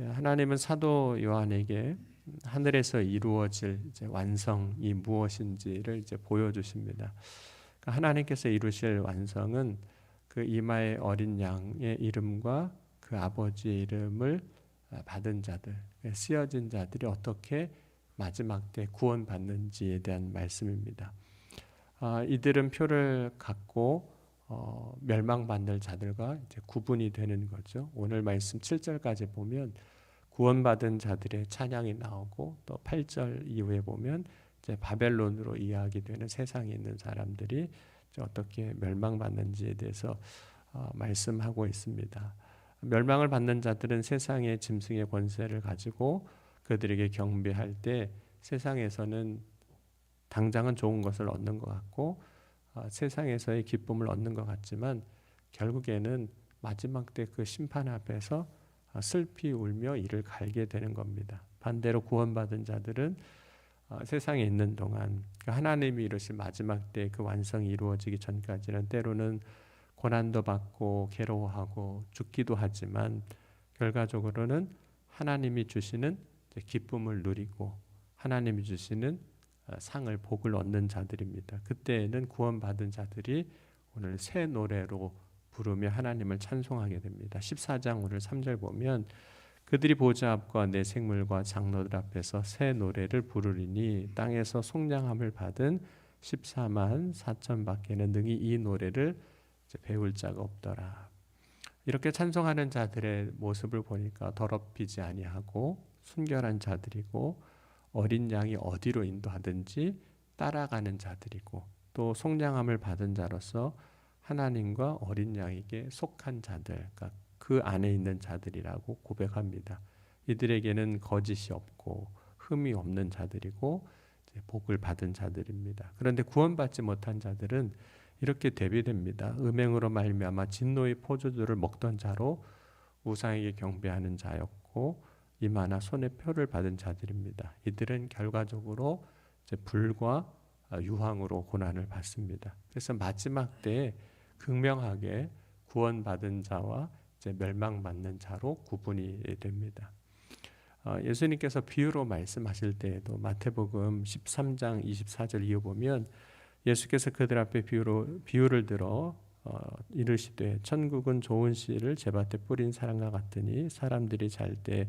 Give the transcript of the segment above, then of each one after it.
예, 하나님은 사도 요한에게 하늘에서 이루어질 완성이 무엇인지를 이제 보여주십니다. 그러니까 하나님께서 이루실 완성은 그 이마의 어린 양의 이름과 그 아버지의 이름을 받은 자들, 쓰여진 자들이 어떻게 마지막 때 구원받는지에 대한 말씀입니다. 아, 이들은 표를 갖고 어, 멸망받는 자들과 이제 구분이 되는 거죠. 오늘 말씀 7절까지 보면 구원받은 자들의 찬양이 나오고 또 8절 이후에 보면 이제 바벨론으로 이야기되는 세상에 있는 사람들이 어떻게 멸망받는지에 대해서 어, 말씀하고 있습니다. 멸망을 받는 자들은 세상의 짐승의 권세를 가지고 그들에게 경배할 때 세상에서는 당장은 좋은 것을 얻는 것 같고 어, 세상에서의 기쁨을 얻는 것 같지만 결국에는 마지막 때 그 심판 앞에서 어, 슬피 울며 이를 갈게 되는 겁니다. 반대로 구원받은 자들은 어, 세상에 있는 동안 그 하나님이 이루실 마지막 때 그 완성이 이루어지기 전까지는 때로는 고난도 받고 괴로워하고 죽기도 하지만 결과적으로는 하나님이 주시는 기쁨을 누리고 하나님이 주시는 어, 상을 복을 얻는 자들입니다. 그때에는 구원받은 자들이 오늘 새 노래로 부르며 하나님을 찬송하게 됩니다. 14장 오늘 3절 보면 그들이 보좌 앞과 내 생물과 장로들 앞에서 새 노래를 부르리니 땅에서 속량함을 받은 14만 4천 밖에는 능히 이 노래를 배울 자가 없더라. 이렇게 찬송하는 자들의 모습을 보니까 더럽히지 아니하고 순결한 자들이고 어린 양이 어디로 인도하든지 따라가는 자들이고 또 속량함을 받은 자로서 하나님과 어린 양에게 속한 자들, 그러니까 그 안에 있는 자들이라고 고백합니다. 이들에게는 거짓이 없고 흠이 없는 자들이고 복을 받은 자들입니다. 그런데 구원받지 못한 자들은 이렇게 대비됩니다. 음행으로 말미암아 진노의 포도주를 먹던 자로 우상에게 경배하는 자였고 이마나 손에 표를 받은 자들입니다. 이들은 결과적으로 불과 유황으로 고난을 받습니다. 그래서 마지막 때 극명하게 구원받은 자와 멸망받는 자로 구분이 됩니다. 어, 예수님께서 비유로 말씀하실 때에도 마태복음 13장 24절 이어 보면 예수께서 그들 앞에 비유로 비유를 들어 어, 이르시되 천국은 좋은 씨를 제밭에 뿌린 사람과 같으니 사람들이 잘 때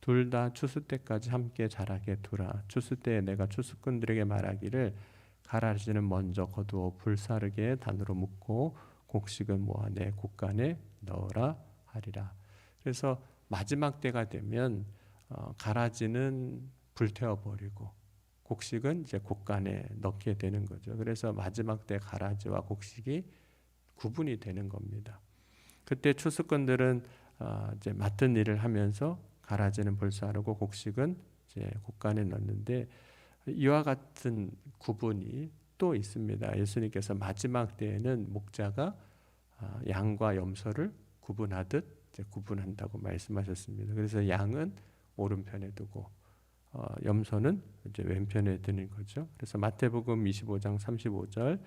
둘 다 추수 때까지 함께 자라게 두라. 추수 때에 내가 추수꾼들에게 말하기를 가라지는 먼저 거두어 불사르게 단으로 묶고 곡식은 모아 내 곡간에 넣어라 하리라. 그래서 마지막 때가 되면 어, 가라지는 불태워 버리고 곡식은 이제 곡간에 넣게 되는 거죠. 그래서 마지막 때 가라지와 곡식이 구분이 되는 겁니다. 그때 추수꾼들은 어, 이제 맡은 일을 하면서 가라지는 불사르고 곡식은 이제 곡간에 넣는데 이와 같은 구분이 또 있습니다. 예수님께서 마지막 때에는 목자가 아, 양과 염소를 구분하듯 구분한다고 말씀하셨습니다. 그래서 양은 오른편에 두고 어, 염소는 이제 왼편에 드는 거죠. 그래서 마태복음 25장 35절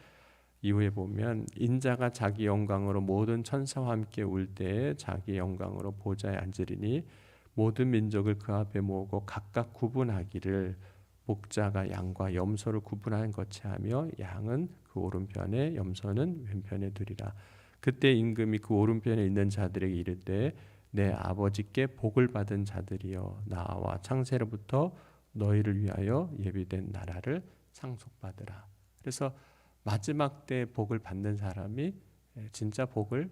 이후에 보면 인자가 자기 영광으로 모든 천사와 함께 울 때에 자기 영광으로 보좌에 앉으리니 모든 민족을 그 앞에 모으고 각각 구분하기를 목자가 양과 염소를 구분하는 것이 하며 양은 그 오른편에 염소는 왼편에 두리라. 그때 임금이 그 오른편에 있는 자들에게 이르되 내 아버지께 복을 받은 자들이여 나와 창세로부터 너희를 위하여 예비된 나라를 상속받으라. 그래서 마지막 때 복을 받는 사람이 진짜 복을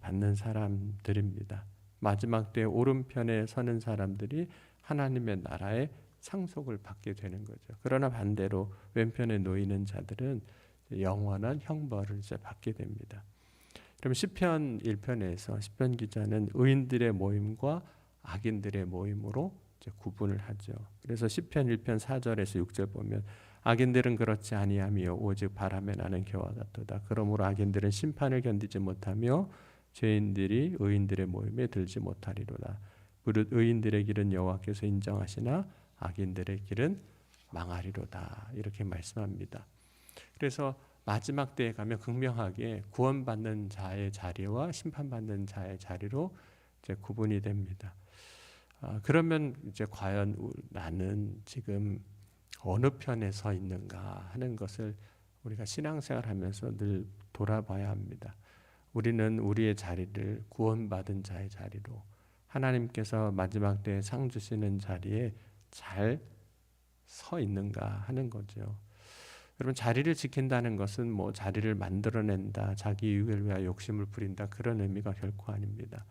받는 사람들입니다. 마지막 때 오른편에 서는 사람들이 하나님의 나라의 상속을 받게 되는 거죠. 그러나 반대로 왼편에 놓이는 자들은 영원한 형벌을 이제 받게 됩니다. 그럼 시편 1편에서 시편 기자는 의인들의 모임과 악인들의 모임으로 구분을 하죠. 그래서 시편 1편 4절에서 6절 보면 악인들은 그렇지 아니하며 오직 바람에 나는 겨와 같도다. 그러므로 악인들은 심판을 견디지 못하며 죄인들이 의인들의 모임에 들지 못하리로다. 무릇 의인들의 길은 여호와께서 인정하시나 악인들의 길은 망하리로다. 이렇게 말씀합니다. 그래서 마지막 때에 가면 극명하게 구원받는 자의 자리와 심판받는 자의 자리로 이제 구분이 됩니다. 아, 그러면 이제 과연 나는 지금 어느 편에 서 있는가 하는 것을 우리가 신앙생활하면서 늘 돌아봐야 합니다. 우리는 우리의 자리를 구원받은 자의 자리로 하나님께서 마지막 때에 상 주시는 자리에 잘 서 있는가 하는 거죠. 여러분 자리를 지킨다는 것은 뭐 자리를 만들어낸다, 자기 유익을 위하여 욕심을 부린다 그런 의미가 결코 아닙니다.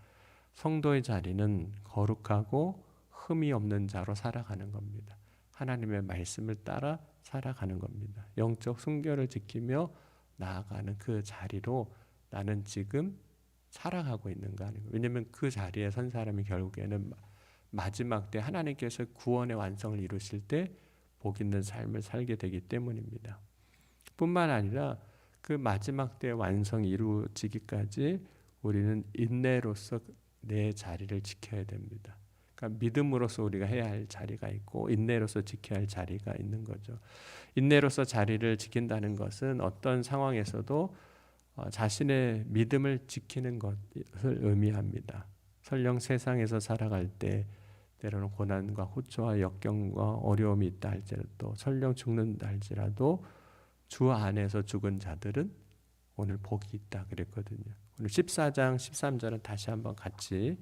성도의 자리는 거룩하고 흠이 없는 자로 살아가는 겁니다. 하나님의 말씀을 따라 살아가는 겁니다. 영적 순결을 지키며 나아가는 그 자리로 나는 지금 살아가고 있는가 하는 거예요. 왜냐하면 그 자리에 선 사람이 결국에는 마지막 때 하나님께서 구원의 완성을 이루실 때 복 있는 삶을 살게 되기 때문입니다. 뿐만 아니라 그 마지막 때 완성이 이루어지기까지 우리는 인내로서 내 자리를 지켜야 됩니다. 그러니까 믿음으로서 우리가 해야 할 자리가 있고 인내로서 지켜야 할 자리가 있는 거죠. 인내로서 자리를 지킨다는 것은 어떤 상황에서도 어, 자신의 믿음을 지키는 것을 의미합니다. 설령 세상에서 살아갈 때 때로는 고난과 호초와 역경과 어려움이 있다 할지라도 설령 죽는다 할지라도 주 안에서 죽은 자들은 오늘 복이 있다 그랬거든요. 오늘 14장 13절은 다시 한번 같이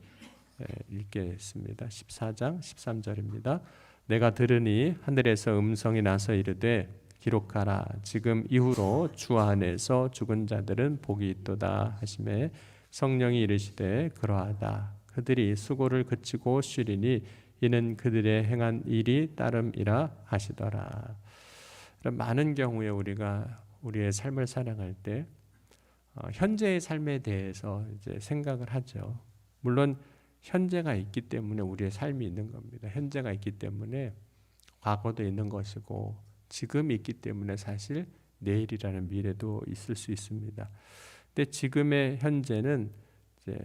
읽겠습니다. 14장 13절입니다. 내가 들으니 하늘에서 음성이 나서 이르되 기록하라 지금 이후로 주 안에서 죽은 자들은 복이 있도다 하심에 성령이 이르시되 그러하다 그들이 수고를 그치고 쉬리니 이는 그들의 행한 일이 따름이라 하시더라. 많은 경우에 우리가 우리의 삶을 살아갈 때 어, 현재의 삶에 대해서 이제 생각을 하죠. 물론 현재가 있기 때문에 우리의 삶이 있는 겁니다. 현재가 있기 때문에 과거도 있는 것이고 지금이 있기 때문에 사실 내일이라는 미래도 있을 수 있습니다. 근데 지금의 현재는 이제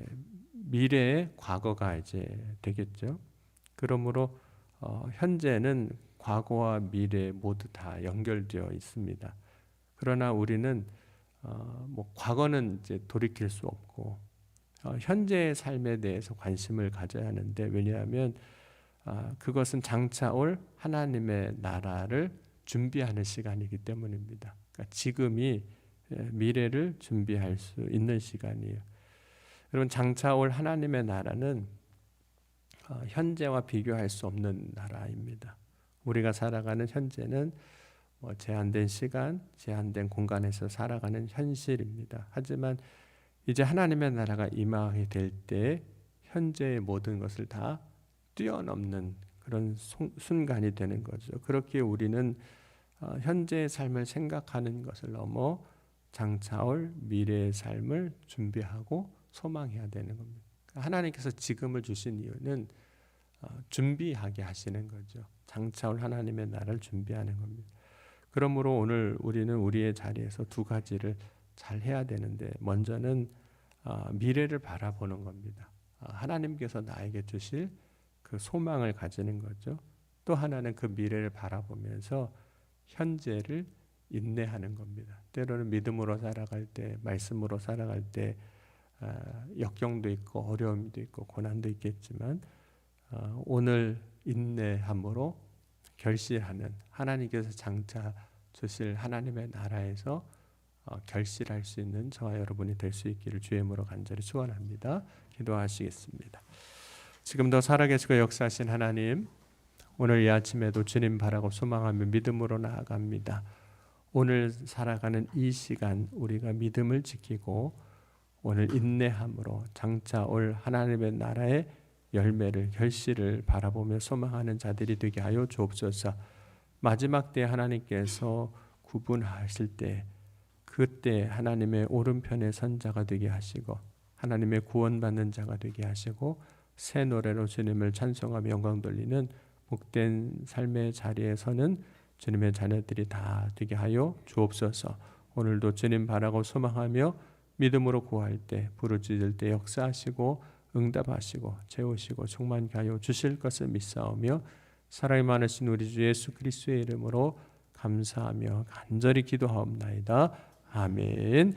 미래의 과거가 이제 되겠죠. 그러므로 어, 현재는 과거와 미래 모두 다 연결되어 있습니다. 그러나 우리는 어, 뭐 과거는 이제 돌이킬 수 없고 어, 현재의 삶에 대해서 관심을 가져야 하는데 왜냐하면 아, 그것은 장차 올 하나님의 나라를 준비하는 시간이기 때문입니다. 그러니까 지금이 예, 미래를 준비할 수 있는 시간이에요. 여러분 장차 올 하나님의 나라는 어, 현재와 비교할 수 없는 나라입니다. 우리가 살아가는 현재는 뭐 제한된 시간, 제한된 공간에서 살아가는 현실입니다. 하지만 이제 하나님의 나라가 임하게 될 때 현재의 모든 것을 다 뛰어넘는 그런 순간이 되는 거죠. 그렇게 우리는 어, 현재의 삶을 생각하는 것을 넘어 장차올 미래의 삶을 준비하고 소망해야 되는 겁니다. 하나님께서 지금을 주신 이유는 어, 준비하게 하시는 거죠. 장차올 하나님의 나라를 준비하는 겁니다. 그러므로 오늘 우리는 우리의 자리에서 두 가지를 잘 해야 되는데 먼저는 어, 미래를 바라보는 겁니다. 어, 하나님께서 나에게 주실 그 소망을 가지는 거죠. 또 하나는 그 미래를 바라보면서 현재를 인내하는 겁니다. 때로는 믿음으로 살아갈 때, 말씀으로 살아갈 때 어, 역경도 있고 어려움도 있고 고난도 있겠지만 오늘 인내함으로 결실하는 하나님께서 장차 주실 하나님의 나라에서 어, 결실할 수 있는 저와 여러분이 될 수 있기를 주의 이름으로 간절히 축원합니다. 기도하시겠습니다. 지금도 살아계시고 역사하신 하나님, 오늘 이 아침에도 주님 바라고 소망하며 믿음으로 나아갑니다. 오늘 살아가는 이 시간 우리가 믿음을 지키고 오늘 인내함으로 장차 올 하나님의 나라의 열매를 결실을 바라보며 소망하는 자들이 되게 하여 주옵소서. 마지막 때 하나님께서 구분하실 때 그때 하나님의 오른편의 선자가 되게 하시고 하나님의 구원받는 자가 되게 하시고 새 노래로 주님을 찬송하며 영광 돌리는 복된 삶의 자리에서는 주님의 자녀들이 다 되게 하여 주옵소서. 오늘도 주님 바라고 소망하며 믿음으로 구할 때 부르짖을 때 역사하시고 응답하시고 채우시고 충만케 하여 주실 것을 믿사오며 사랑이 많으신 우리 주 예수 그리스도의 이름으로 감사하며 간절히 기도하옵나이다. 아멘.